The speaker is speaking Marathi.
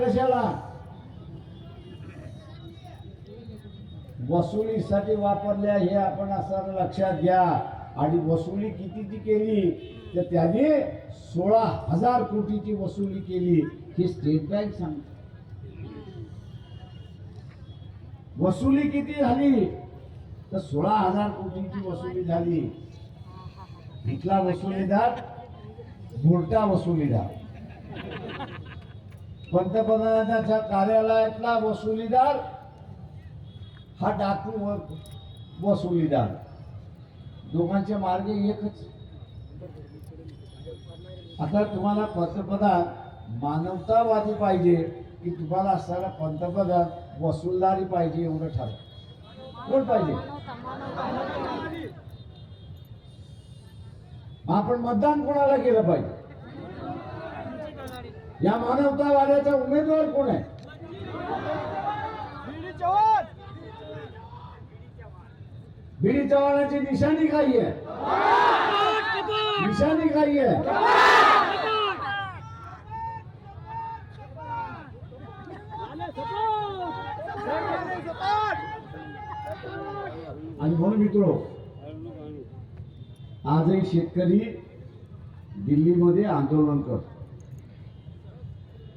कशाला? वसुलीसाठी वापरल्या हे आपण असं लक्षात घ्या. आणि वसुली कितीची केली? तर त्याने सोळा हजार कोटीची वसुली केली. ही स्टेट बँक सांगते. वसुली किती झाली? तर सोळा हजार कोटीची वसुली झाली. इथला वसुलीदार मोठा वसुलीदार. पंतप्रधानाच्या कार्यालयातला वसुलीदार हा डाकू व- वसुलीदार. दोघांचे मार्ग एकच. आता तुम्हाला पंतप्रधान मानवतावादी पाहिजे की तुम्हाला असणारा पंतप्रधान वसुलदारी पाहिजे एवढं ठरव. कोण पाहिजे? आपण मतदान कोणाला केलं पाहिजे? या मानवतावाद्याचा उमेदवार कोण आहे? बीडी चव्हाणाची निशाणी काही आहे? निशाणी काही आहे? आणि म्हणून मित्र आजही शेतकरी दिल्लीमध्ये आंदोलन करतो.